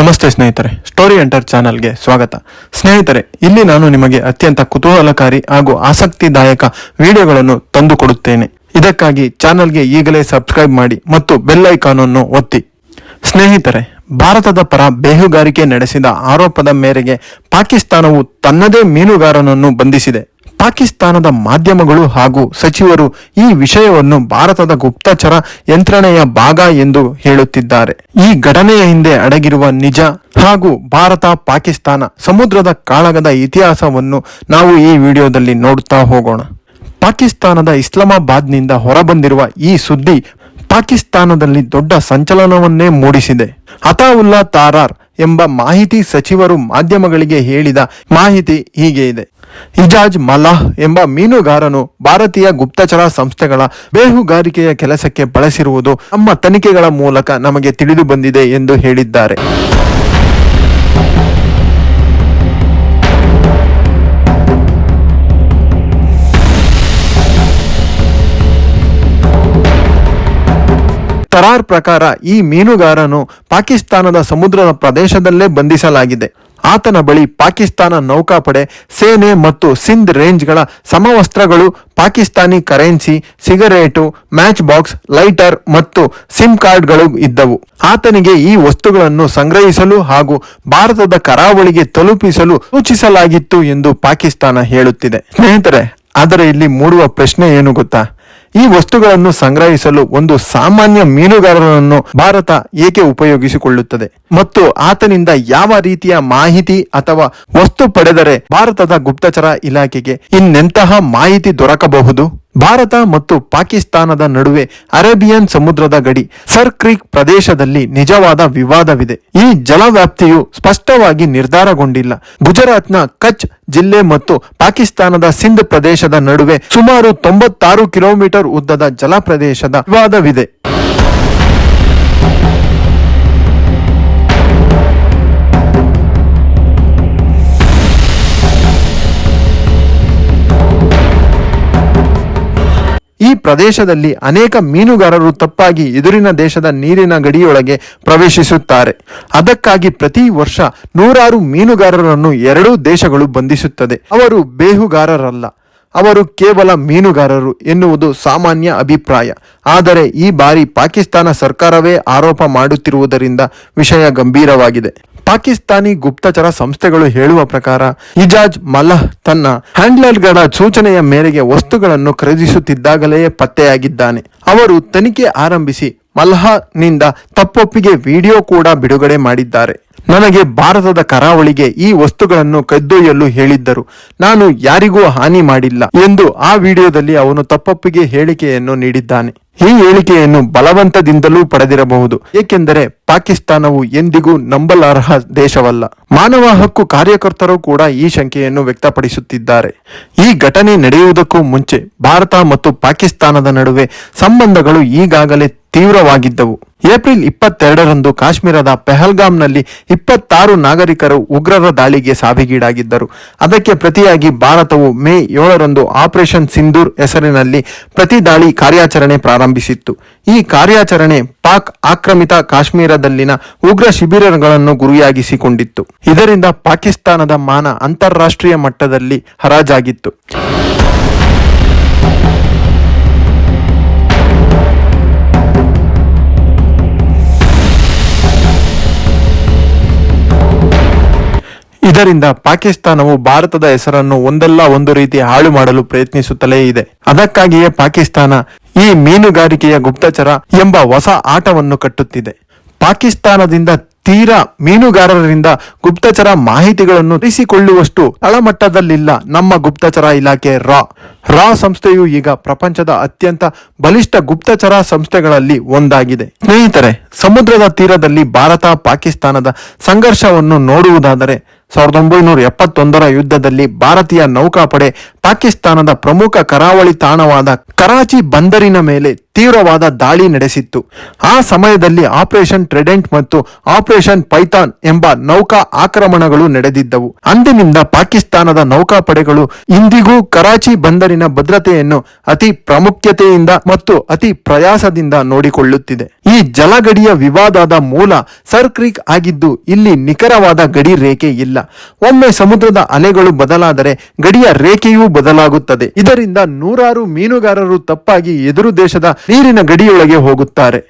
ನಮಸ್ತೆ ಸ್ನೇಹಿತರೆ, story enter ಚಾನಲ್ಗೆ ಸ್ವಾಗತ. ಸ್ನೇಹಿತರೆ, ಇಲ್ಲಿ ನಾನು ನಿಮಗೆ ಅತ್ಯಂತ ಕುತೂಹಲಕಾರಿ ಹಾಗೂ ಆಸಕ್ತಿದಾಯಕ ವಿಡಿಯೋಗಳನ್ನು ತಂದುಕೊಡುತ್ತೇನೆ. ಇದಕ್ಕಾಗಿ ಚಾನಲ್ಗೆ ಈಗಲೇ ಸಬ್ಸ್ಕ್ರೈಬ್ ಮಾಡಿ ಮತ್ತು ಬೆಲ್ ಐಕಾನ್ ಅನ್ನು ಒತ್ತಿ. ಸ್ನೇಹಿತರೆ, ಭಾರತದ ಪರ ಬೇಹುಗಾರಿಕೆ ನಡೆಸಿದ ಆರೋಪದ ಮೇರೆಗೆ ಪಾಕಿಸ್ತಾನವು ತನ್ನದೇ ಮೀನುಗಾರನನ್ನು ಬಂಧಿಸಿದೆ. ಪಾಕಿಸ್ತಾನದ ಮಾಧ್ಯಮಗಳು ಹಾಗೂ ಸಚಿವರು ಈ ವಿಷಯವನ್ನು ಭಾರತದ ಗುಪ್ತಚರ ಯಂತ್ರಣೆಯ ಭಾಗ ಎಂದು ಹೇಳುತ್ತಿದ್ದಾರೆ. ಈ ಘಟನೆಯ ಹಿಂದೆ ಅಡಗಿರುವ ನಿಜ ಹಾಗೂ ಭಾರತ ಪಾಕಿಸ್ತಾನ ಸಮುದ್ರದ ಕಾಳಗದ ಇತಿಹಾಸವನ್ನು ನಾವು ಈ ವಿಡಿಯೋದಲ್ಲಿ ನೋಡುತ್ತಾ ಹೋಗೋಣ. ಪಾಕಿಸ್ತಾನದ ಇಸ್ಲಾಮಾಬಾದ್ನಿಂದ ಹೊರಬಂದಿರುವ ಈ ಸುದ್ದಿ ಪಾಕಿಸ್ತಾನದಲ್ಲಿ ದೊಡ್ಡ ಸಂಚಲನವನ್ನೇ ಮೂಡಿಸಿದೆ. ಅತಾವುಲ್ಲಾ ತಾರಾರ್ ಎಂಬ ಮಾಹಿತಿ ಸಚಿವರು ಮಾಧ್ಯಮಗಳಿಗೆ ಹೇಳಿದ ಮಾಹಿತಿ ಹೀಗೆ ಇದೆ. ಇಜಾಜ್ ಮಲಾಹ್ ಎಂಬ ಮೀನುಗಾರನು ಭಾರತೀಯ ಗುಪ್ತಚರ ಸಂಸ್ಥೆಗಳ ಬೇಹುಗಾರಿಕೆಯ ಕೆಲಸಕ್ಕೆ ಬಳಸಿರುವುದು ನಮ್ಮ ತನಿಖೆಗಳ ಮೂಲಕ ನಮಗೆ ತಿಳಿದು ಬಂದಿದೆ ಎಂದು ಹೇಳಿದ್ದಾರೆ. ಕರಾರ್ ಪ್ರಕಾರ ಈ ಮೀನುಗಾರನು ಪಾಕಿಸ್ತಾನದ ಸಮುದ್ರದ ಪ್ರದೇಶದಲ್ಲೇ ಬಂಧಿಸಲಾಗಿದೆ. ಆತನ ಬಳಿ ಪಾಕಿಸ್ತಾನ ನೌಕಾಪಡೆ, ಸೇನೆ ಮತ್ತು ಸಿಂಧ್ ರೇಂಜ್ಗಳ ಸಮವಸ್ತ್ರಗಳು, Pakistani currency, cigarette match box lighter ಮತ್ತು ಸಿಮ್ ಕಾರ್ಡ್ಗಳು ಇದ್ದವು. ಆತನಿಗೆ ಈ ವಸ್ತುಗಳನ್ನು ಸಂಗ್ರಹಿಸಲು ಹಾಗೂ ಭಾರತದ ಕರಾವಳಿಗೆ ತಲುಪಿಸಲು ಸೂಚಿಸಲಾಗಿತ್ತು ಎಂದು ಪಾಕಿಸ್ತಾನ ಹೇಳುತ್ತಿದೆ. ಸ್ನೇಹಿತರೆ, ಆದರೆ ಇಲ್ಲಿ ಮೂಡುವ ಪ್ರಶ್ನೆ ಏನು ಗೊತ್ತಾ? ಈ ವಸ್ತುಗಳನ್ನು ಸಂಗ್ರಹಿಸಲು ಒಂದು ಸಾಮಾನ್ಯ ಮೀನುಗಾರರನ್ನು ಭಾರತ ಏಕೆ ಉಪಯೋಗಿಸಿಕೊಳ್ಳುತ್ತದೆ? ಮತ್ತು ಆತನಿಂದ ಯಾವ ರೀತಿಯ ಮಾಹಿತಿ ಅಥವಾ ವಸ್ತು ಪಡೆದರೆ ಭಾರತದ ಗುಪ್ತಚರ ಇಲಾಖೆಗೆ ಇನ್ನೆಂತಹ ಮಾಹಿತಿ ದೊರಕಬಹುದು? ಭಾರತ ಮತ್ತು ಪಾಕಿಸ್ತಾನದ ನಡುವೆ ಅರೇಬಿಯನ್ ಸಮುದ್ರದ ಗಡಿ ಸರ್ ಕ್ರೀಕ್ ಪ್ರದೇಶದಲ್ಲಿ ನಿಜವಾದ ವಿವಾದವಿದೆ. ಈ ಜಲವ್ಯಾಪ್ತಿಯು ಸ್ಪಷ್ಟವಾಗಿ ನಿರ್ಧಾರಗೊಂಡಿಲ್ಲ. ಗುಜರಾತ್ನ ಕಚ್ ಜಿಲ್ಲೆ ಮತ್ತು ಪಾಕಿಸ್ತಾನದ ಸಿಂಧ್ ಪ್ರದೇಶದ ನಡುವೆ ಸುಮಾರು ತೊಂಬತ್ತಾರು ಕಿಲೋಮೀಟರ್ ಉದ್ದದ ಜಲ ಪ್ರದೇಶದ ವಿವಾದವಿದೆ. ಈ ಪ್ರದೇಶದಲ್ಲಿ ಅನೇಕ ಮೀನುಗಾರರು ತಪ್ಪಾಗಿ ಎದುರಿನ ದೇಶದ ನೀರಿನ ಗಡಿಯೊಳಗೆ ಪ್ರವೇಶಿಸುತ್ತಾರೆ. ಅದಕ್ಕಾಗಿ ಪ್ರತಿ ವರ್ಷ ನೂರಾರು ಮೀನುಗಾರರನ್ನು ಎರಡೂ ದೇಶಗಳು ಬಂಧಿಸುತ್ತದೆ. ಅವರು ಬೇಹುಗಾರರಲ್ಲ. ಅವರು ಕೇವಲ ಮೀನುಗಾರರು ಎನ್ನುವುದು ಸಾಮಾನ್ಯ ಅಭಿಪ್ರಾಯ. ಆದರೆ ಈ ಬಾರಿ ಪಾಕಿಸ್ತಾನ ಸರ್ಕಾರವೇ ಆರೋಪ ಮಾಡುತ್ತಿರುವುದರಿಂದ ವಿಷಯ ಗಂಭೀರವಾಗಿದೆ. ಪಾಕಿಸ್ತಾನಿ ಗುಪ್ತಚರ ಸಂಸ್ಥೆಗಳು ಹೇಳುವ ಪ್ರಕಾರ ಇಜಾಜ್ ಮಲಹ್ ತನ್ನ ಹ್ಯಾಂಡ್ಲರ್ಗಳ ಸೂಚನೆಯ ಮೇರೆಗೆ ವಸ್ತುಗಳನ್ನು ಖರೀದಿಸುತ್ತಿದ್ದಾಗಲೇ ಪತ್ತೆಯಾಗಿದ್ದಾನೆ. ಅವರು ತನಿಖೆ ಆರಂಭಿಸಿ ಮಲ್ಹನಿಂದ ತಪ್ಪೊಪ್ಪಿಗೆ ವಿಡಿಯೋ ಕೂಡ ಬಿಡುಗಡೆ ಮಾಡಿದ್ದಾರೆ. ನನಗೆ ಭಾರತದ ಕರಾವಳಿಗೆ ಈ ವಸ್ತುಗಳನ್ನು ಕದ್ದೊಯ್ಯಲು ಹೇಳಿದ್ದರು. ನಾನು ಯಾರಿಗೂ ಹಾನಿ ಮಾಡಿಲ್ಲ ಎಂದು ಆ ವಿಡಿಯೋದಲ್ಲಿ ಅವನು ತಪ್ಪೊಪ್ಪಿಗೆ ಹೇಳಿಕೆಯನ್ನು ನೀಡಿದ್ದಾನೆ. ಈ ಹೇಳಿಕೆಯನ್ನು ಬಲವಂತದಿಂದಲೂ ಪಡೆದಿರಬಹುದು. ಏಕೆಂದರೆ ಪಾಕಿಸ್ತಾನವು ಎಂದಿಗೂ ನಂಬಲಾರ್ಹ ದೇಶವಲ್ಲ. ಮಾನವ ಹಕ್ಕು ಕಾರ್ಯಕರ್ತರು ಕೂಡ ಈ ಶಂಕೆಯನ್ನು ವ್ಯಕ್ತಪಡಿಸುತ್ತಿದ್ದಾರೆ. ಈ ಘಟನೆ ನಡೆಯುವುದಕ್ಕೂ ಮುಂಚೆ ಭಾರತ ಮತ್ತು ಪಾಕಿಸ್ತಾನದ ನಡುವೆ ಸಂಬಂಧಗಳು ಈಗಾಗಲೇ ತೀವ್ರವಾಗಿದ್ದವು. ಏಪ್ರಿಲ್ ಇಪ್ಪತ್ತೆರಡರಂದು ಕಾಶ್ಮೀರದ ಪೆಹಲ್ಗಾಮ್ನಲ್ಲಿ ಇಪ್ಪತ್ತಾರು ನಾಗರಿಕರು ಉಗ್ರರ ದಾಳಿಗೆ ಸಾವಿಗೀಡಾಗಿದ್ದರು. ಅದಕ್ಕೆ ಪ್ರತಿಯಾಗಿ ಭಾರತವು ಮೇ ಏಳರಂದು ಆಪರೇಷನ್ ಸಿಂಧೂರ್ ಹೆಸರಿನಲ್ಲಿ ಪ್ರತಿ ದಾಳಿ ಕಾರ್ಯಾಚರಣೆ ಪ್ರಾರಂಭಿಸಿತ್ತು. ಈ ಕಾರ್ಯಾಚರಣೆ ಪಾಕ್ ಆಕ್ರಮಿತ ಕಾಶ್ಮೀರದಲ್ಲಿನ ಉಗ್ರ ಶಿಬಿರಗಳನ್ನು ಗುರಿಯಾಗಿಸಿಕೊಂಡಿತ್ತು. ಇದರಿಂದ ಪಾಕಿಸ್ತಾನದ ಮಾನ ಅಂತಾರಾಷ್ಟ್ರೀಯ ಮಟ್ಟದಲ್ಲಿ ಹರಾಜಾಗಿತ್ತು. ಇದರಿಂದ ಪಾಕಿಸ್ತಾನವು ಭಾರತದ ಹೆಸರನ್ನು ಒಂದಲ್ಲ ಒಂದು ರೀತಿ ಹಾಳು ಮಾಡಲು ಪ್ರಯತ್ನಿಸುತ್ತಲೇ ಇದೆ. ಅದಕ್ಕಾಗಿಯೇ ಪಾಕಿಸ್ತಾನ ಈ ಮೀನುಗಾರಿಕೆಯ ಗುಪ್ತಚರ ಎಂಬ ಹೊಸ ಆಟವನ್ನು ಕಟ್ಟುತ್ತಿದೆ. ಪಾಕಿಸ್ತಾನದಿಂದ ತೀರಾ ಮೀನುಗಾರರಿಂದ ಗುಪ್ತಚರ ಮಾಹಿತಿಗಳನ್ನು ಇರಿಸಿಕೊಳ್ಳುವಷ್ಟು ತಳಮಟ್ಟದಲ್ಲಿಲ್ಲ ನಮ್ಮ ಗುಪ್ತಚರ ಇಲಾಖೆ ರಾ. ರಾ ಸಂಸ್ಥೆಯು ಈಗ ಪ್ರಪಂಚದ ಅತ್ಯಂತ ಬಲಿಷ್ಠ ಗುಪ್ತಚರ ಸಂಸ್ಥೆಗಳಲ್ಲಿ ಒಂದಾಗಿದೆ. ಸ್ನೇಹಿತರೆ, ಸಮುದ್ರದ ತೀರದಲ್ಲಿ ಭಾರತ ಪಾಕಿಸ್ತಾನದ ಸಂಘರ್ಷವನ್ನು ನೋಡುವುದಾದರೆ ಸಾವಿರದ ಒಂಬೈನೂರ ಎಪ್ಪತ್ತೊಂದರ ಯುದ್ಧದಲ್ಲಿ ಭಾರತೀಯ ನೌಕಾಪಡೆ ಪಾಕಿಸ್ತಾನದ ಪ್ರಮುಖ ಕರಾವಳಿ ತಾಣವಾದ ಕರಾಚಿ ಬಂದರಿನ ಮೇಲೆ ತೀವ್ರವಾದ ದಾಳಿ ನಡೆಸಿತ್ತು. ಆ ಸಮಯದಲ್ಲಿ ಆಪರೇಷನ್ ಟ್ರೆಡೆಂಟ್ ಮತ್ತು ಆಪರೇಷನ್ ಪೈಥಾನ್ ಎಂಬ ನೌಕಾ ಆಕ್ರಮಣಗಳು ನಡೆದಿದ್ದವು. ಅಂದಿನಿಂದ ಪಾಕಿಸ್ತಾನದ ನೌಕಾಪಡೆಗಳು ಇಂದಿಗೂ ಕರಾಚಿ ಬಂದರಿನ ಭದ್ರತೆಯನ್ನು ಅತಿ ಪ್ರಾಮುಖ್ಯತೆಯಿಂದ ಮತ್ತು ಅತಿ ಪ್ರಯಾಸದಿಂದ ನೋಡಿಕೊಳ್ಳುತ್ತಿದೆ. ಈ ಜಲಗಡಿಯ ವಿವಾದದ ಮೂಲ ಸರ್ ಕ್ರೀಕ್ ಆಗಿದ್ದು ಇಲ್ಲಿ ನಿಖರವಾದ ಗಡಿ ರೇಖೆ ಇಲ್ಲ. ಒಮ್ಮೆ ಸಮುದ್ರದ ಅಲೆಗಳು ಬದಲಾದರೆ ಗಡಿಯ ರೇಖೆಯೂ ಬದಲಾಗುತ್ತದೆ. ಇದರಿಂದ ನೂರಾರು ಮೀನುಗಾರರು ತಪ್ಪಾಗಿ ಎದುರು ದೇಶದ ನೀರಿನ ಗಡಿಯೊಳಗೆ ಹೋಗುತ್ತಾರೆ.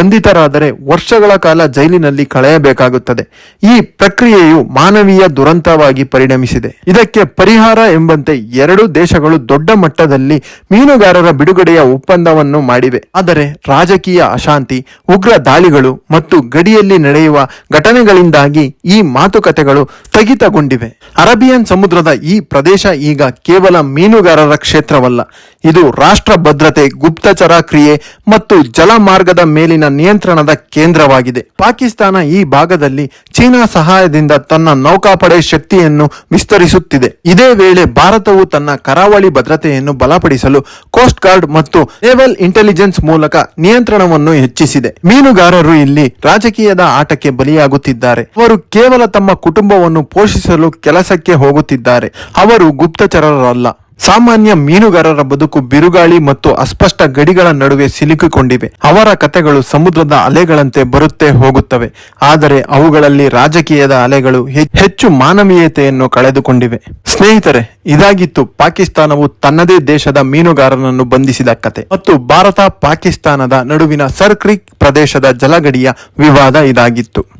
ಬಂಧಿತರಾದರೆ ವರ್ಷಗಳ ಕಾಲ ಜೈಲಿನಲ್ಲಿ ಕಳೆಯಬೇಕಾಗುತ್ತದೆ. ಈ ಪ್ರಕ್ರಿಯೆಯು ಮಾನವೀಯ ದುರಂತವಾಗಿ ಪರಿಣಮಿಸಿದೆ. ಇದಕ್ಕೆ ಪರಿಹಾರ ಎಂಬಂತೆ ಎರಡು ದೇಶಗಳು ದೊಡ್ಡ ಮಟ್ಟದಲ್ಲಿ ಮೀನುಗಾರರ ಬಿಡುಗಡೆಯ ಒಪ್ಪಂದವನ್ನು ಮಾಡಿವೆ. ಆದರೆ ರಾಜಕೀಯ ಅಶಾಂತಿ, ಉಗ್ರ ದಾಳಿಗಳು ಮತ್ತು ಗಡಿಯಲ್ಲಿ ನಡೆಯುವ ಘಟನೆಗಳಿಂದಾಗಿ ಈ ಮಾತುಕತೆಗಳು ಸ್ಥಗಿತಗೊಂಡಿವೆ. ಅರಬಿಯನ್ ಸಮುದ್ರದ ಈ ಪ್ರದೇಶ ಈಗ ಕೇವಲ ಮೀನುಗಾರರ ಕ್ಷೇತ್ರವಲ್ಲ. ಇದು ರಾಷ್ಟ್ರ ಭದ್ರತೆ, ಗುಪ್ತಚರ ಕ್ರಿಯೆ ಮತ್ತು ಜಲಮಾರ್ಗದ ಮೇಲಿನ ನಿಯಂತ್ರಣದ ಕೇಂದ್ರವಾಗಿದೆ. ಪಾಕಿಸ್ತಾನ ಈ ಭಾಗದಲ್ಲಿ ಚೀನಾ ಸಹಾಯದಿಂದ ತನ್ನ ನೌಕಾಪಡೆ ಶಕ್ತಿಯನ್ನು ವಿಸ್ತರಿಸುತ್ತಿದೆ. ಇದೇ ವೇಳೆ ಭಾರತವು ತನ್ನ ಕರಾವಳಿ ಭದ್ರತೆಯನ್ನು ಬಲಪಡಿಸಲು ಕೋಸ್ಟ್ ಗಾರ್ಡ್ ಮತ್ತು ನೇವಲ್ ಇಂಟೆಲಿಜೆನ್ಸ್ ಮೂಲಕ ನಿಯಂತ್ರಣವನ್ನು ಹೆಚ್ಚಿಸಿದೆ. ಮೀನುಗಾರರು ಇಲ್ಲಿ ರಾಜಕೀಯದ ಆಟಕ್ಕೆ ಬಲಿಯಾಗುತ್ತಿದ್ದಾರೆ. ಅವರು ಕೇವಲ ತಮ್ಮ ಕುಟುಂಬವನ್ನು ಪೋಷಿಸಲು ಕೆಲಸಕ್ಕೆ ಹೋಗುತ್ತಿದ್ದಾರೆ. ಅವರು ಗುಪ್ತಚರರಲ್ಲ. ಸಾಮಾನ್ಯ ಮೀನುಗಾರರ ಬದುಕು ಬಿರುಗಾಳಿ ಮತ್ತು ಅಸ್ಪಷ್ಟ ಗಡಿಗಳ ನಡುವೆ ಸಿಲುಕಿಕೊಂಡಿವೆ. ಅವರ ಕಥೆಗಳು ಸಮುದ್ರದ ಅಲೆಗಳಂತೆ ಬರುತ್ತೆ ಹೋಗುತ್ತವೆ. ಆದರೆ ಅವುಗಳಲ್ಲಿ ರಾಜಕೀಯದ ಅಲೆಗಳು ಹೆಚ್ಚು ಮಾನವೀಯತೆಯನ್ನು ಕಳೆದುಕೊಂಡಿವೆ. ಸ್ನೇಹಿತರೆ, ಇದಾಗಿತ್ತು ಪಾಕಿಸ್ತಾನವು ತನ್ನದೇ ದೇಶದ ಮೀನುಗಾರನನ್ನು ಬಂಧಿಸಿದ ಕತೆ. ಮತ್ತು ಭಾರತ ಪಾಕಿಸ್ತಾನದ ನಡುವಿನ ಸರ್ಕ್ರಿಕ್ ಪ್ರದೇಶದ ಜಲಗಡಿಯ ವಿವಾದ ಇದಾಗಿತ್ತು.